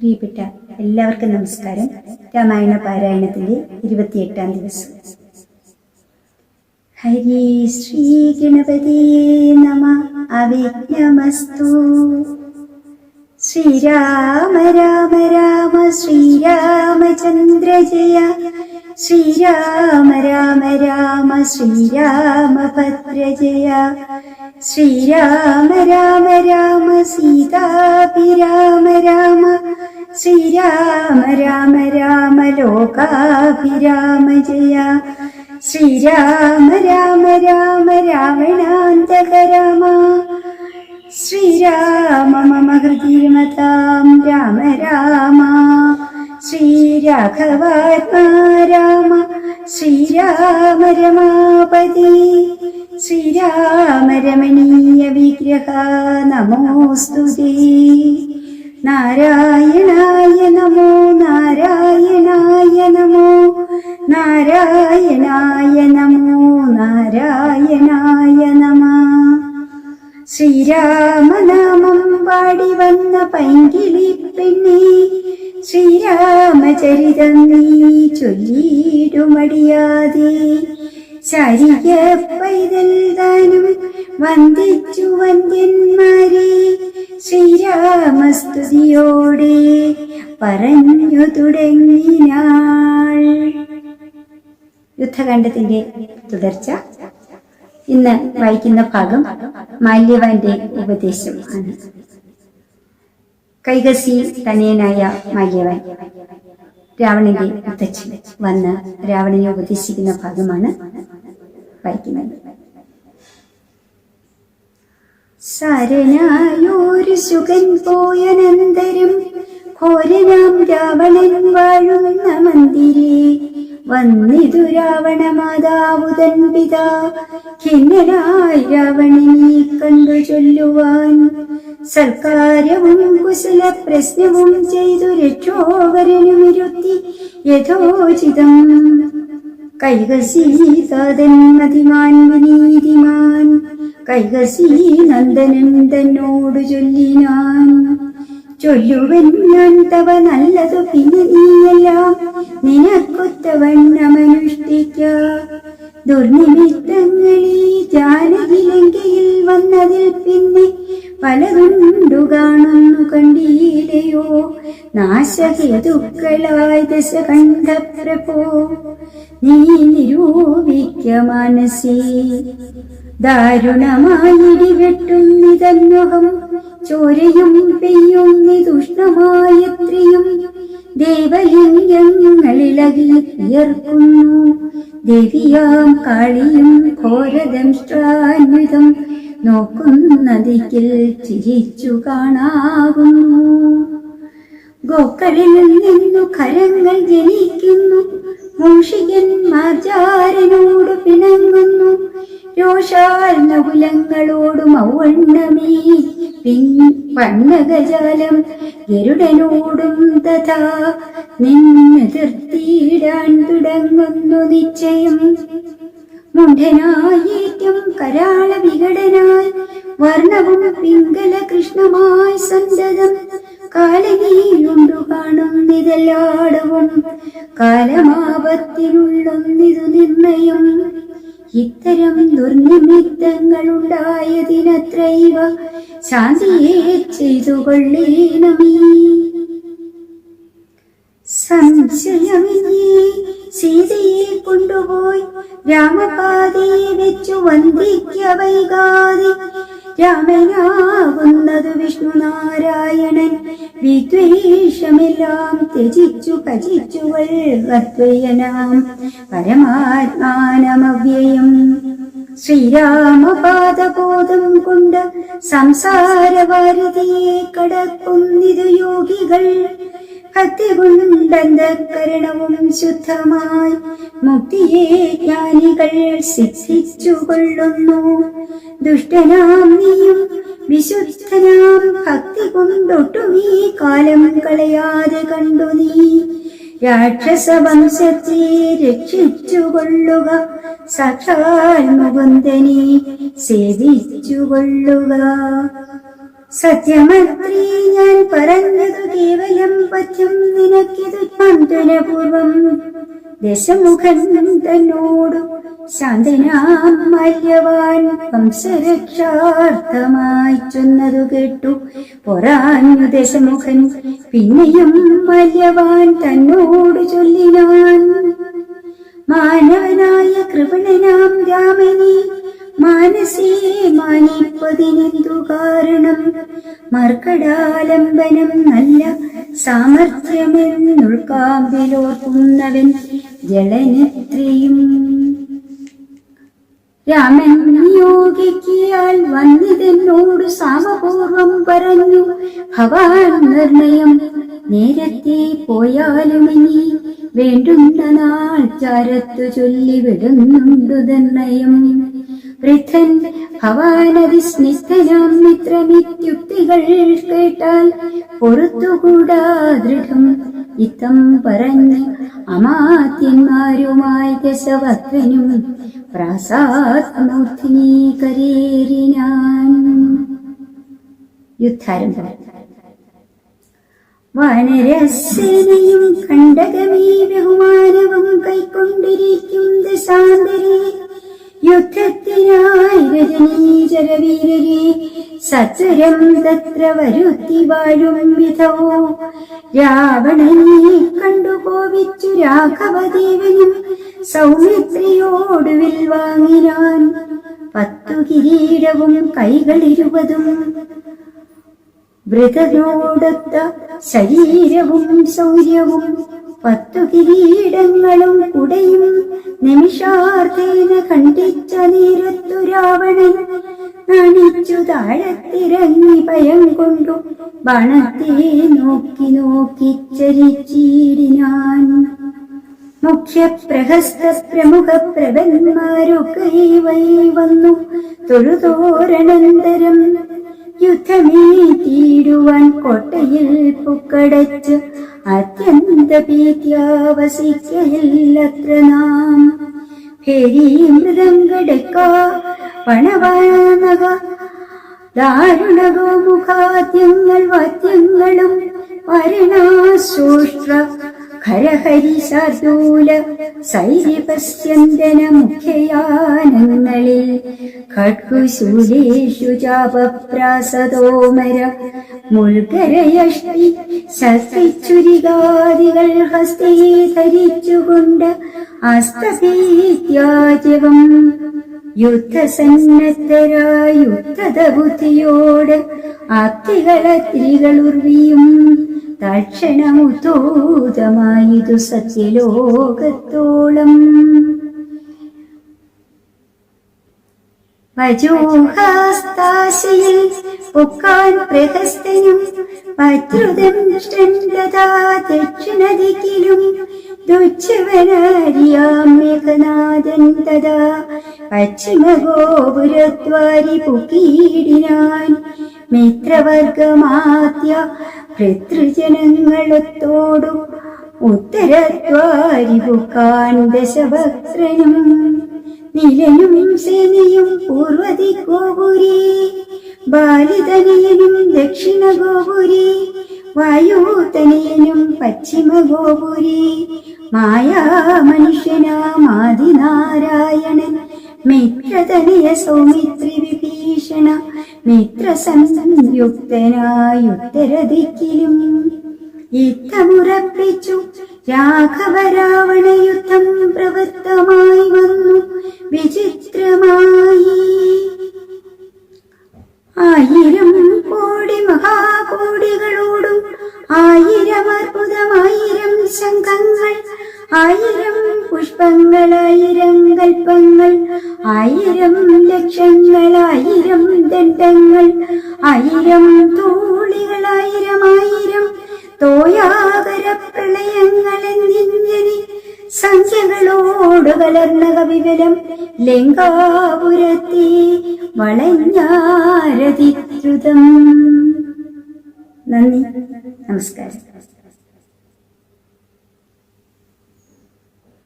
പ്രിയപ്പെട്ട എല്ലാവർക്കും നമസ്കാരം. രാമായണ പാരായണത്തിന്റെ ഇരുപത്തിയെട്ടാം ദിവസം. ഹരി ശ്രീ ഗണപതി നമ. അവിഘ്നമസ്തു. ശ്രീരാമ രാമ രാമ ശ്രീരാമചന്ദ്ര ജയ ശ്രീരാമ രാമ രാമ ശ്രീരാമഭദ്ര ജയ ശ്രീരാമ രാമ രാമ സീതാഭിരാമ രാമ ശ്രീരാമ രാമ രാമ ലോകാഭിരാമ ജയ. ശ്രീരാമ രാമ രാമ രാവണാന്തക രാമ. ശ്രീരാമ മമ ഹൃതിമതാം രാമ രാമ. ശ്രീരാഘവാത്മാ രാമ ശ്രീരാമ രമാപതി ശ്രീരാമ രമണീയ വിഗ്രഹ നമോസ്തു നാരായണായ നമോ നാരായണായ നമോ. നാരായണായ നമോ നാരായണായ നമ. ശ്രീരാമനാമം പാടി വന്ന പൈങ്കിളി പെണ്ണെ ശ്രീരാമചരിതം നീ ചൊല്ലിയിടുമടിയാതെ. ചരിയ പൈതൽ ദാനം വന്ദിച്ചു വന്ദ്യന്മാരെ ശ്രീരാമസ്തുതിയോടെ പറഞ്ഞു തുടങ്ങിനാൾ. യുദ്ധകാണ്ഡത്തിന്റെ തുടർച്ച ഇന്ന് വായിക്കുന്ന ഭാഗം മാല്യവാന്റെ ഉപദേശം ആണ്. കൈകസി തനയനായ മാര്യവൻ രാവണന്റെ അത്തച്ഛൻ വന്ന് രാവണനെ ഉപദേശിക്കുന്ന ഭാഗമാണ് വായിക്കുന്നത് സരനായൊരു സുഖൻ പോയനന്തരം ഘോരനാം രാവണൻ വാഴുന്ന മന്ദിരേ വന്നിതു രാവണ മാതാവുതൻ പിതാ ഖിന്നനായി നീ കണ്ടു ചൊല്ലുവാൻ. സർക്കാരവും കുശല പ്രശ്നവും ചെയ്തു രക്ഷോവരനുമിരുത്തി യഥോചിതം. കൈകസീതാതൻ മതിമാൻ വിനീതിമാൻ കൈകസീ നന്ദനൻ തന്നോട് ചൊല്ലിനാൻ. ചൊല്ലുവൻ ഞാൻ തവ നല്ലതു പിന്നെ നീയെല്ലാം നിനക്കൊത്തവണ്ണമനുഷ്ഠിക്ക ദുർനിമിത്തങ്ങളീ ജാനകിലങ്കയിൽ വന്നതിൽ പിന്നെ പലതുണ്ടു കാണുന്നു കണ്ടീലയോ? ദശ കണ്ടപ്പോ നീ നിരൂപിക്ക മനസ്സേ ദാരുണമായിടി വെട്ടുന്നിതന്മുഖം ചോരയും പെയ്യുന്നിതുഷ്ണമായത്രയും ദേവലിംഗങ്ങളിളകി ഉയർക്കുന്നു ദേവിയാം കാളിയും ഘോരദംഷ്ട്രാന്വിതം. നോക്കുന്നതിക്കിൽ ചിരിച്ചു കാണാകുന്നു. ഗോക്കളിൽ നിന്നു കരങ്ങൾ ജനിക്കുന്നു. മൂഷികൻ മാചാരനോട് പിണങ്ങുന്നു. രോഷാൽ നകുലങ്ങളോട് മൗവണ്ണമേ പിൻ പണ്ണകജാലം ഗരുഡനോടും തഥാ. നിന്നെതിർത്തിയിടാൻ തുടങ്ങുന്നു നിശ്ചയം. മുണ്ഡനായേറ്റം കരാള വികടനായി വർണവും പിങ്കല കൃഷ്ണമായി സന്തതം കാലനീയുണ്ടു കാണുന്നിതെല്ലാടവും കാലമാപത്തിനുള്ളൊന്നിതു നിർണയം. ഇത്തരം ദുർനിമിത്തങ്ങൾ ഉണ്ടായതിനത്രൈവ ശാന്തിയെ ചെയ്തു കൊള്ളേനമീ സംശയമില്ലേ സീതയെ കൊണ്ടുപോയി രാമപാതയെ വെച്ചു വന്ദിക്ക വൈകാതെ രാമനാകുന്നത് വിഷ്ണു നാരായണൻ വിദ്വേഷമെല്ലാം ത്യജിച്ചു ഭജിച്ചു വത്വയനാം പരമാത്മാനമവ്യയം. ശ്രീരാമപാദബോധം കൊണ്ട് സംസാരവാരതിയെ കടക്കുന്നിതു യോഗികൾ. ഭക്തി കൊണ്ടന്തകരണവും ശുദ്ധമായി. മുക്തിയെ ജ്ഞാനികൾ സിദ്ധിച്ചു കൊള്ളുന്നു ദുഷ്ടനാം നീയും വിശുദ്ധനാം ഭക്തി കൊണ്ടൊട്ടുമീ കാലം കളയാതെ കണ്ടു നീ. രാക്ഷസവംശത്തെ രക്ഷിച്ചുകൊള്ളുക സാക്ഷാൽ മുകുന്ദനെ സേവിച്ചു കൊള്ളുക സത്യമത്രേ ഞാൻ പറഞ്ഞതു കേവലം പഥ്യം നിനക്കിതു ചാന്തനപൂർവം ദശമുഖൻ തന്നോടു ശാന്തനാം മല്യവാൻ വംശരക്ഷാർത്ഥമായി ചൊന്നതു കേട്ടു. പൊറാഞ്ഞു ദശമുഖൻ പിന്നെയും മല്യവാൻ തന്നോട് ചൊല്ലിനാൻ. മാനവനായ കൃപണനാം രാമനെ മാനസേ മാനിപ്പതിനെന്തു കാരണം? മർക്കടാലംബനം നല്ല സാമർഥ്യമെന്നുൾക്കാമ്പിലോർക്കുന്നവൻ ജലനത്രിയും രാമൻ നിയോഗിക്കിയാൽ വന്നിതെന്നോട് സാമപൂർവം പറഞ്ഞു. ഭവാൻ നിർണയം നേരത്തെ പോയാലുമിനി വേണ്ടുന്ന നാൾ ചാരത്തു ചൊല്ലിവിടുന്നുണ്ടു നിർണയം. വൃദ്ധൻ ഭവാനതിസ്നിഗ്ധനാം മിത്രമിത്യുക്തികൾ കേട്ടാൽ പൊറത്തുകൂടാ ദൃഢം. ഇത്തം പറഞ്ഞ് അമാത്യന്മാരുമായി ദശവത്വനും പ്രാസാത്മൂർത്തിനി യുദ്ധാരംഭം. വാനരസേനയും കണ്ടകമേ ബഹുമാനവും കൈക്കൊണ്ടിരിക്കും ദശാന്തരെ യുദ്ധത്തിനായി രജനീചരവീരരെ സച്ചരം തത്ര വരുത്തി വാഴും വിധവോ. രാവണനെ കണ്ടു കോപിച്ചു രാഘവദേവനും സൗമിത്രിയോടുവിൽ വാങ്ങിനാൻ പത്തു കിരീടവും കൈകളിരുപതും വൃതനോടൊത്ത ശരീരവും ശൗര്യവും പത്തു കിരീടങ്ങളും കുടയും നിമിഷാർത്ഥേന കണ്ടിച്ച നീരത്തു രാവണൻ നണിച്ചു താഴത്തിറങ്ങി ഭയം കൊണ്ടു ബാണത്തെ നോക്കി നോക്കി ചരിച്ചിടിനാൻ. മുഖ്യപ്രഹസ്ത പ്രമുഖ പ്രബന്മാരൊക്കെ വൈ വന്നു തൊഴുതോരണന്തരം. യുദ്ധമേ തീരുവാൻ കോട്ടയിൽ പുക്കടച്ച് അത്യന്ത ഭീത്യാവസിക്കയില്ലത്ര നാം ഭേരി മൃദംഗടക്ക പണവാനക ദാരുണകോ മുഖാദ്യങ്ങൾ വാദ്യങ്ങളും വരണാശോഷ്ട്ര സൈരി പശ്യന്തന മുഖ്യയാനങ്ങളിൽ ഖഡ്കുശൂലേഷു ചാപപ്രാസതോമര മുൾകരയഷ്ടി ശസ്തിച്ചുരികാദികൾ ഹസ്തേ ധരിച്ചുകൊണ്ട് അസ്തീത്യാജവം യുദ്ധസന്നദ്ധരായ യുദ്ധത ബുദ്ധിയോട് തക്ഷണമുതൂതമായിതു സത്യലോകത്തോളം. വജോഹാസ്താശയിൽ ഒക്കാൻ പ്രഹസ്തനും പത്രുതം ദൃഷ്ടന്തതാ ദക്ഷിണദിക്കിലും ദുച്ഛവനാരിയാം മേഘനാഥൻ തഥാ പശ്ചിമഗോപുരദ്വാരി പുക്കീടിനാൻ മിത്രവർഗമാദ്യ ഭൃതൃജനങ്ങളൊത്തോടു ഉത്തരദ്വാരി പുക്കാൻ ദശഭക്തനും നിലനും സേനയും പൂർവതി ഗോപുരി ബാലിതനയനും ദക്ഷിണ ഗോപുരി വായുതനയനും പശ്ചിമ ഗോപുരി മായാ മനുഷ്യനാമാദിനാരായണൻ മിത്രതനയ സൗമിത്രി വിഭീഷണ മിത്ര സംയുക്തനായുത്തരദിക്കിലും യുദ്ധമുറപ്പിച്ചു രാഘവ രാവണ യുദ്ധം പ്രവൃത്തമായി വന്നു വിചിത്രമായി. ആയിരം കോടി മഹാകോടികളോടും ആയിരം ആയിരം പുഷ്പങ്ങൾ ആയിരം കൽപ്പങ്ങൾ ആയിരം ലക്ഷങ്ങൾ ആയിരം ദണ്ഡങ്ങൾ ആയിരം തൂളികൾ ആയിരം ആയിരം തോയാകര പ്രളയങ്ങൾ എന്നിങ്ങനെ സംഖ്യകളോട് കലർന്ന കവിവലം ലങ്കാപുരത്തെ വളഞ്ഞാരതിദ്രുതം. നന്ദി. നമസ്കാരം.